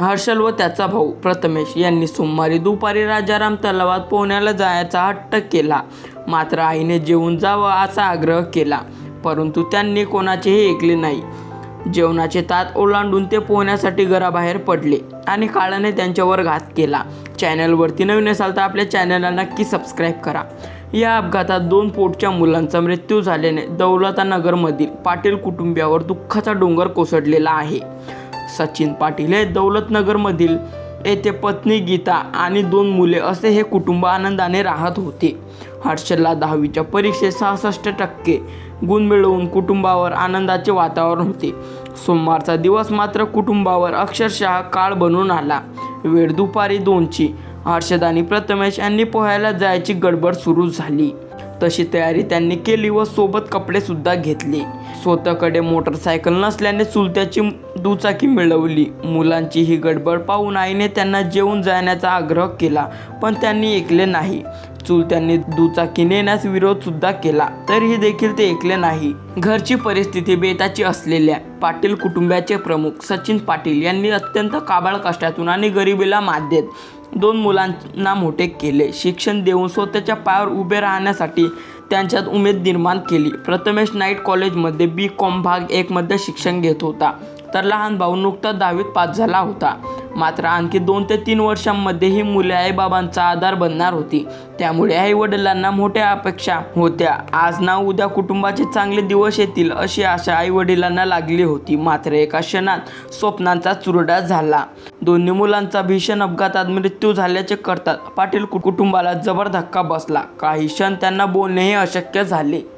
हर्षल व त्याचा भाऊ प्रथमेश यांनी सोमवारी दुपारी राजाराम तलावात पोहण्याला जायचा हट्ट केला. मात्र आईने जेवून जावं असा आग्रह केला. परंतु त्यांनी कोणाचेही ऐकले नाही. जेवणाचे ताट ओलांडून ते पोहण्यासाठी घराबाहेर पडले आणि काळाने त्यांच्यावर घात केला. चॅनलवरती नवीन असाल तर आपल्या चॅनलला नक्की सबस्क्राईब करा. या अपघातात दोन पोटच्या मुलांचा मृत्यू झाल्याने दौलतानगरमधील पाटील कुटुंबियावर दुःखाचा डोंगर कोसळलेला आहे. सचिन पाटील हे दौलतनगरमधील येथे पत्नी गीता आणि दोन मुले असे हे कुटुंब आनंदाने राहत होते. हर्षलला दहावीच्या परीक्षेत सहासष्ट टक्के गुण मिळवून कुटुंबावर आनंदाचे वातावरण होते. सोमवारचा दिवस मात्र कुटुंबावर अक्षरशः काळ बनून आला. वेळ दुपारी दोनची. हर्षद आणि प्रथमेश यांनी पोहायला जायची गडबड सुरू झाली. तशी तयारी त्यांनी केली व सोबत कपडेसुद्धा घेतले. स्वतःकडे मोटरसायकल नसल्याने चुलत्याची दुचाकी मिळवली. मुलांची ही गडबड पाहून आईने त्यांना जेवून जाण्याचा आग्रह केला पण त्यांनी ऐकले नाही. चुलत्यांनी दुचाकी नेण्यास विरोध सुद्धा केला तरीही देखील ते ऐकले नाही. घरची परिस्थिती बेताची असलेल्या पाटील कुटुंबाचे प्रमुख सचिन पाटील यांनी अत्यंत काबाळ कष्टातून आणि गरिबीला मात देत दोन मुलांना मोठे केले. शिक्षण देऊन स्वतःच्या पायावर उभे राहण्यासाठी त्यांच्यात उमेद निर्माण केली. प्रथमेश नाईट कॉलेजमध्ये बी कॉम भाग एकमध्ये शिक्षण घेत होता. तर लहान भाऊ नुकताच दहावीत पास झाला होता. मात्र आणखी दोन ते तीन वर्षांमध्ये ही मुले आईबाबांचा आधार बनणार होती. त्यामुळे आई वडिलांना मोठ्या अपेक्षा होत्या. आज ना उद्या कुटुंबाचे चांगले दिवस येतील अशी आशा आई वडिलांना लागली होती. मात्र एका क्षणात स्वप्नांचा चुरडा झाला. दोन्ही मुलांचा भीषण अपघातात मृत्यू झाल्याचे करतात पाटील कु- कुटुंबाला जबर धक्का बसला. काही क्षण त्यांना बोलणेही अशक्य झाले.